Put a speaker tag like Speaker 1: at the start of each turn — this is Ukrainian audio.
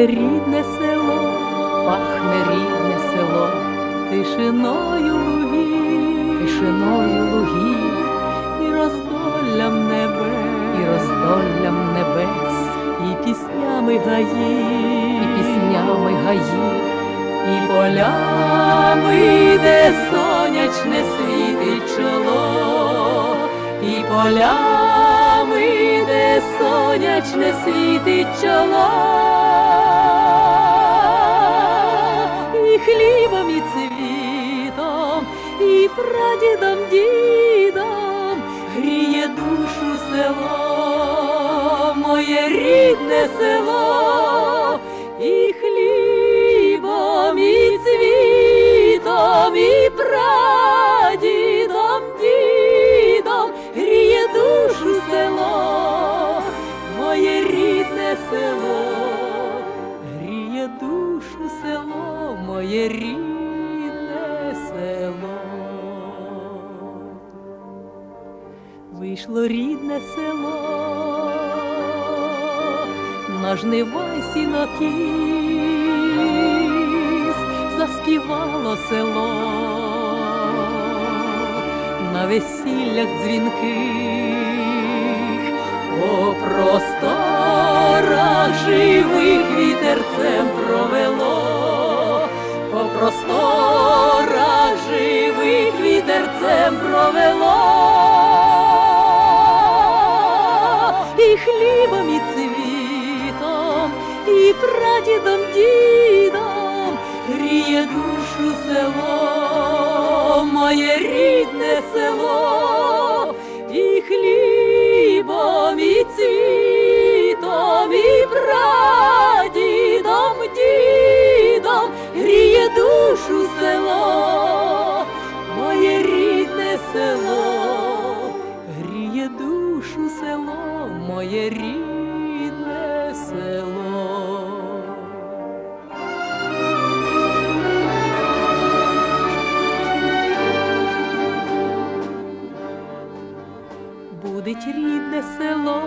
Speaker 1: Пахне рідне село, пахне рідне село, тишиною лугів, тишиною лугів, і роздоллям небес, і роздоллям небес, і піснями гаїв, і піснями гаїв, і полями, де сонячне сонячне світить чоло, і хлібом, і цвітом, і прадідом, дідом гріє душу село, моє рідне село, село, гріє душу село, моє рідне село. Вийшло рідне село, на жнива й сінокіс, заспівало село, на весіллях дзвінких, по просторах живих вітерцем провело, і хлібом, і цвітом, і прадідом, дідом гріє душу село, моє рідне село, і хлібом, і цвітом, рідне село. Будить рідне село,